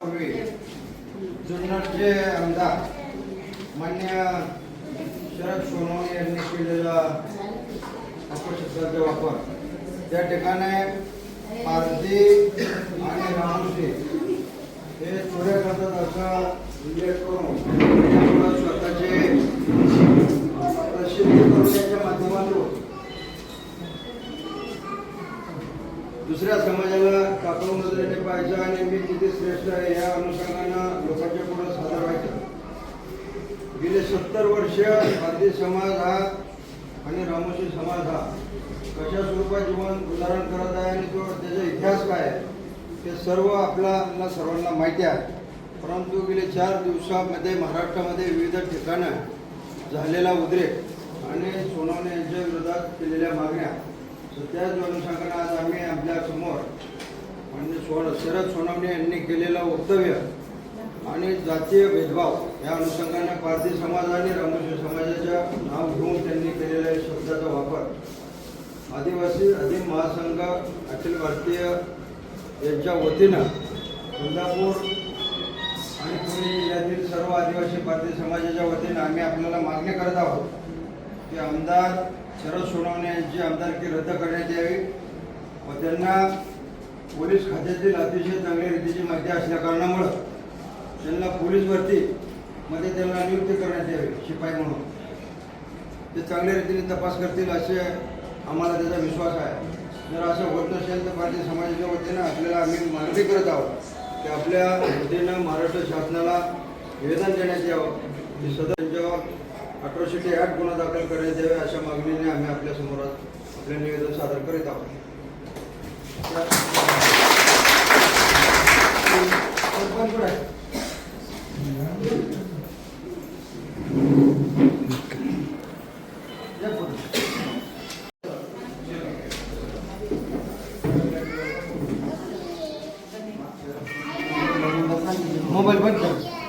पूर्वी जुन्नरचे आमदार मान्य शरद सोनवणे यांनी केलेला अपशब्दाचा वापर त्या ठिकाणी पारधी आणि रामोशी हे चोऱ्या करतात असा उल्लेख करून त्यामुळं स्वतःचे प्रसिद्धी करण्याच्या दुसऱ्या समाजाला टाकून वगैरे पाहिजे आणि मी किती श्रेष्ठ आहे या अनुषंगानं लोकांच्या पुढे सादर व्हायचं. गेले सत्तर वर्ष भारतीय समाज हा आणि रामोशी समाज हा कशा स्वरूपात जीवन उदाहरण करत आहे आणि तो त्याचा इतिहास काय आहे ते सर्व आपल्याला सर्वांना माहिती आहे. परंतु गेले चार दिवसामध्ये महाराष्ट्रामध्ये विविध ठिकाणं झालेला उद्रेक आणि सोनवणे यांच्या विरोधात केलेल्या मागण्या तर त्याच अनुषंगाने आज आम्ही आपल्यासमोर म्हणजे सोन शरद सोनवणे यांनी केलेलं वक्तव्य आणि जातीय भेदभाव या अनुषंगाने पारधी समाज आणि रामोशी समाजाच्या नाव घेऊन त्यांनी केलेल्या शब्दाचा वापर. आदिवासी अधिक महासंघ अखिल भारतीय यांच्या वतीनं कोल्हापूर आणि पुणे जिल्ह्यातील सर्व आदिवासी भारतीय समाजाच्या वतीनं आम्ही आपल्याला मागणी करत आहोत. की आमदार शरद सोनवणे यांची आमदारकी रद्द करण्यात यावी व त्यांना पोलीस खात्यातील अतिशय चांगल्या रीतीची माहिती असल्या कारणामुळं त्यांना पोलीस भरतीमध्ये त्यांना नियुक्ती करण्यात यावी शिपाई म्हणून. ते चांगल्या रीतीने तपास करतील असे आम्हाला त्याचा विश्वास आहे. जर असं होत नसेल तर भारतीय समाजाच्या वतीनं आपल्याला आम्ही मागणी करत आहोत. की आपल्या वतीनं महाराष्ट्र शासनाला निवेदन देण्यात यावं. की सदर त्यांच्यावर अट्रॉसिटी ॲक्ट गुन्हा दाखल करण्यात यावे अशा मागणीने आम्ही आपल्यासमोर आपले निवेदन सादर करीत आहोत आहे? मोबाईल बंद कर